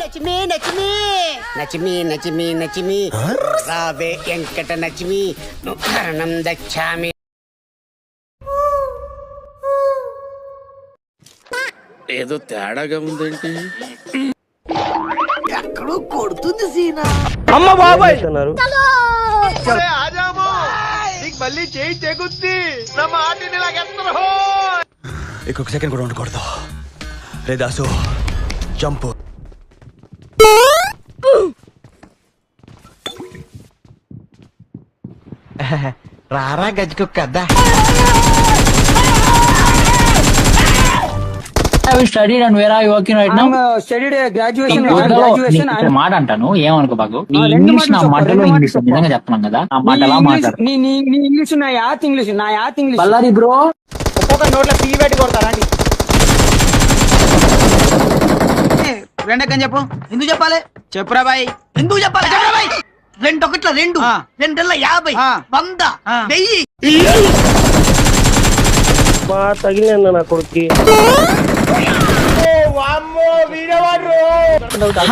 నచ్చిమి నచ్చిమి. నచ్చిమి నచ్చిమి రావే వెంకట దచ్చామి. ఏదో తేడాగా ఉందేంటి? అన్నారు ఇంకొక సెకండ్ కూడా ఉండకూడదు. రే దాసు జంపు. రారా గజ్జుకు కదా have you studied and where are you working right now? Studied graduation graduation ఒక మాట అంటాను ఏమనుకో బాగు నీ ఇంగ్లీష్ నా మాటలు ఇంగ్లీష్ నిజంగా చెప్తున్నాం కదా? ఆ మాట ఎలా మాట్లాడు. నీ నీ నీ ఇంగ్లీష్ నా యాత్ ఇంగ్లీష్ నా యాత్ ఇంగ్లీష్ బల్లారి బ్రో. ఒక్కొక్క నోట్లో పీ పెట్టి కొడతారండి రెండెక్కని చెప్పు. ఎందుకు చెప్పాలి? చెప్పురా బాయ్. ఎందుకు చెప్పాలి? రెండు ఒకట్ల రెండు. రెండెల్ల యాభై. వంద. వెయ్యి. తగిలిన నా కొడుక్కి.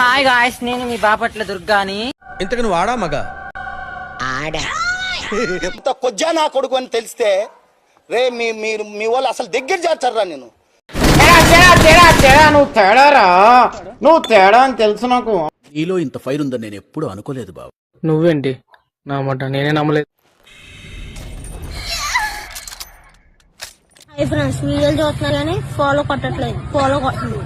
హాయ్ గాయస్ నేను మీ బాపట్ల దుర్గాని. ఇంతకు నువ్వు ఆడా మగా? ఇంత కొజ్జా నా కొడుకు అని తెలిస్తే రే మీ మీరు మీ వాళ్ళు అసలు దగ్గర చేస్తారా నేను. నువ్వు తేడారా? నువ్వు తేడా అని తెలుసు నాకు. నీలో ఇంత ఫైర్ ఉందని నేను ఎప్పుడు అనుకోలేదు బాబు. నువ్వేంటి? నా మాట నేనే నమ్మలేదు. ఫ్రెండ్స్ వీడియోలు చూస్తున్నారు కానీ ఫాలో కొట్టట్లేదు. ఫాలో కొట్టండి